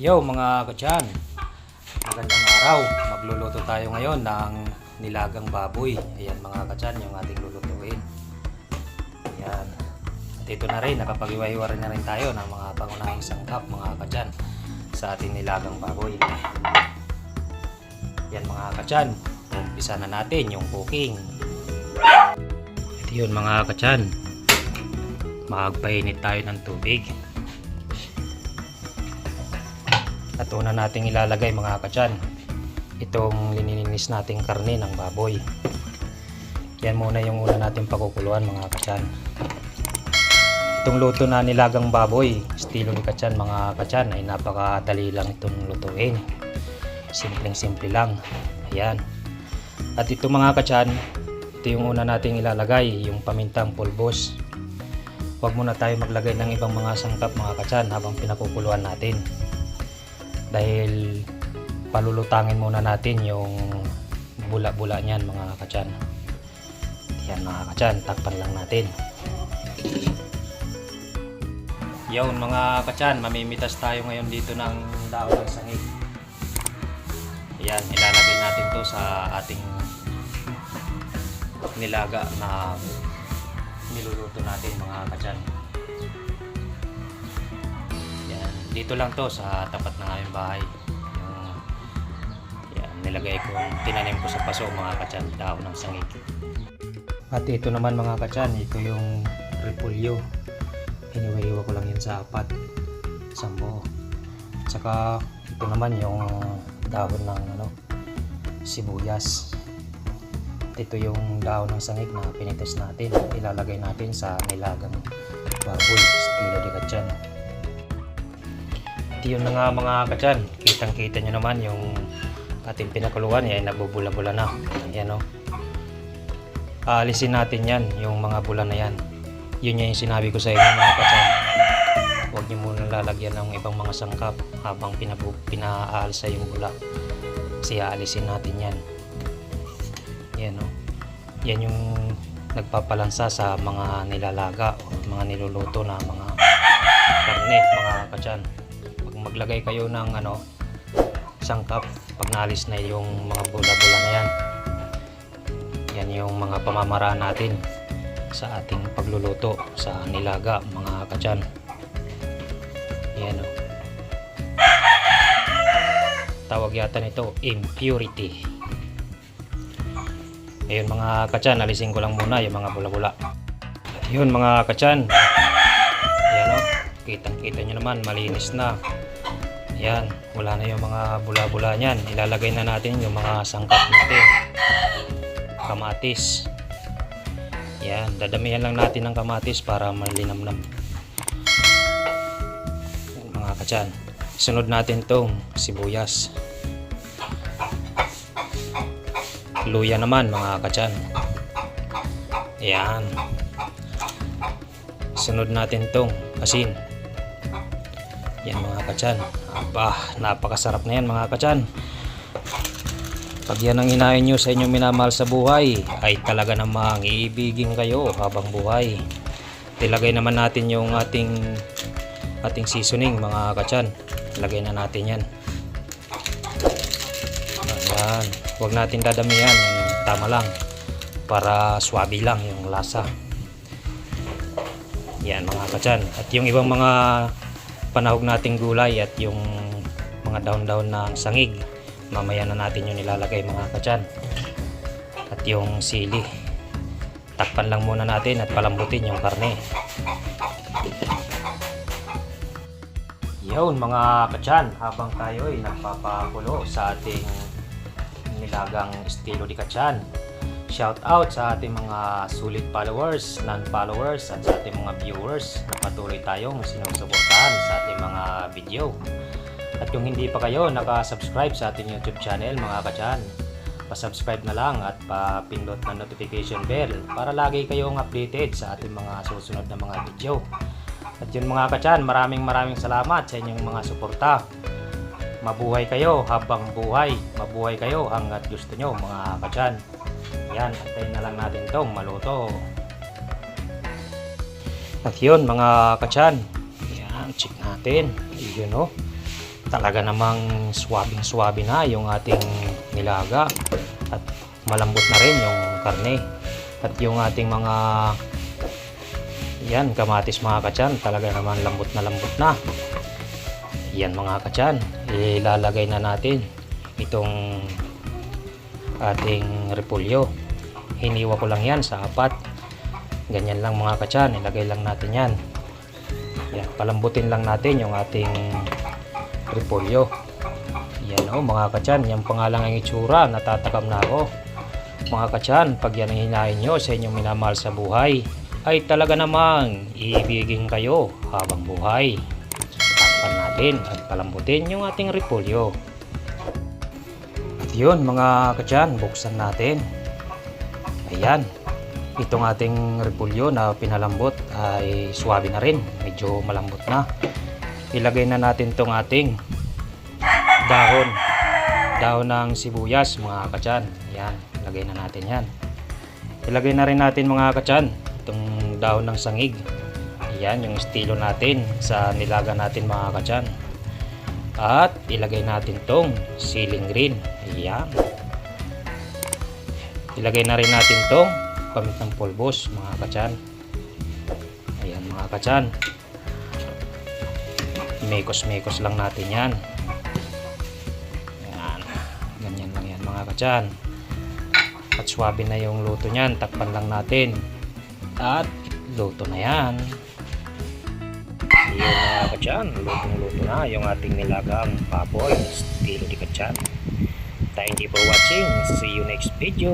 Yo mga kachan, magandang araw. Magluluto tayo ngayon ng nilagang baboy. Ayan mga kachan, yung ating lulutuin. Ayan. At ito na rin, nakapag-iwa-iwa na rin tayo ng mga pangunahing sangkap mga kachan sa ating nilagang baboy. Yan mga kachan, umpisa na natin yung cooking. Ito yun mga kachan, magpainit tayo ng tubig. At una nating ilalagay mga kachan itong linininis nating karne ng baboy. Yan muna yung una nating pakukuluan mga kachan. Itong luto na nilagang baboy, estilo ni kachan mga kachan ay napakadali lang itong lutuin. Simpleng simple lang. Ayan. At ito mga kachan, ito yung una nating ilalagay, yung pamintang pulbos. Huwag muna tayo maglagay ng ibang mga sangkap mga kachan habang pinakukuluan natin dahil palulutangin muna natin yung bula-bula niyan mga kachan. Yan mga kachan takpan lang natin. Yun mga kachan mamimitas tayo ngayon dito ng daon ng sangig yan ilalagay natin to sa ating nilaga na niluluto natin mga kachan. Yan, dito lang to sa tapat bahay. Yung yan, nilagay ko, tinanim ko sa paso mga kachan, daon ng sangig. At ito naman mga kachan, ito yung repulyo. Hiniwa-hiwa ko lang yan sa apat, sambo. Tsaka ito naman yung dahon ng ano, sibuyas. Ito yung dahon ng sangig na pinitas natin. Ilalagay natin sa nilagang baboy, At yun na nga mga kachan, kitang kita nyo naman yung ating pinakuluan, yan nagbubula-bula na. Yan o. Aalisin natin yan, yung mga bula na yan. Yun yung sinabi ko sa inyo mga kachan. Huwag nyo muna lalagyan ng ibang mga sangkap habang pinaalsa yung bula. Kasi aalisin natin yan. Yan o. Yan yung nagpapalansa sa mga nilalaga o mga niluluto na mga karne mga kachan maglagay kayo ng ano sangkap pag naalis na yung mga bula-bula na yan. Yan yung mga pamamaraan natin sa ating pagluluto sa nilaga mga kachan. Yan o tawag yata nito impurity. Ayun mga kachan alisin ko lang muna yung mga bula-bula yun mga kachan. Yan o kitang kita nyo naman malinis na yan wala na yung mga bula-bula nyan ilalagay na natin yung mga sangkap natin. Kamatis. Yan dadamihan lang natin ng kamatis para malinamnam. Yan, mga kachan sunod natin tong sibuyas. Luya naman mga kachan. Yan. Sunod natin tong asin yan mga kachan aba napakasarap na yan mga kachan pag yan ang inayin nyo sa inyong minamahal sa buhay ay talaga namang iibigin kayo habang buhay ilagay naman natin yung ating ating seasoning mga kachan ilagay na natin yan Ayan. Huwag natin dadamihan. Tama lang. Para swabe lang yung lasa. Yan mga kachan. At yung ibang mga panahog nating gulay at yung mga daon-daon ng sangig. Mamaya na natin yung nilalagay mga kachan. At yung sili. Takpan lang muna natin at palambutin yung karne. Yun mga kachan, habang tayo ay nagpapakulo sa ating nilagang estilo di kachan. Shout out sa ating mga sulit followers, non-followers at sa ating mga viewers na patuloy tayong sinusuportahan sa ating mga video. At kung hindi pa kayo naka-subscribe sa ating YouTube channel mga kachan, pa-subscribe na lang at pa-pindot na notification bell para lagi kayong updated sa ating mga susunod na mga video. At yun mga kachan, maraming maraming salamat sa inyong mga suporta. Mabuhay kayo habang buhay. Mabuhay kayo hanggat gusto nyo mga kachan. Yan, antayin na lang natin tong maluto. At yun mga kachan. Yan, check natin. Yun o. talaga namang swabing swabe na yung ating nilaga at malambot na rin yung karne at yung ating mga yan kamatis mga kachan talaga naman lambot na lambot na yan mga kachan ilalagay na natin itong ating repolyo. Hiniwa ko lang yan sa apat. Ganyan lang mga kachan ilagay lang natin yan. Yan palambutin lang natin yung ating repolyo. Yan o mga kachan yan pangalang ang itsura. Natatakam na ako. Mga kachan pag yan ang hinahin nyo sa inyong minamahal sa buhay ay talaga namang iibigin kayo habang buhay. Takpan natin at palambutin yung ating repolyo at yun mga kachan buksan natin. Ayan. Itong ating repolyo na pinalambot ay swabe na rin. Medyo malambot na. Ilagay na natin tong ating dahon. Dahon ng sibuyas mga kachan. Yan ilagay na natin yan. Ilagay na rin natin mga kachan itong dahon ng sangig. Yan yung estilo natin sa nilaga natin mga kachan at ilagay natin tong ceiling green yan ilagay na rin natin tong pamitang pulbos mga kachan. Ayan mga kachan. Mekos mekos lang natin yan. Yan ganyan lang yan mga kachan. At swabe na yung luto nyan takpan lang natin. At luto na yan yun mga kachan lutong luto na yung ating nilagang baboy. Estilo di kachan thank you for watching. See you next video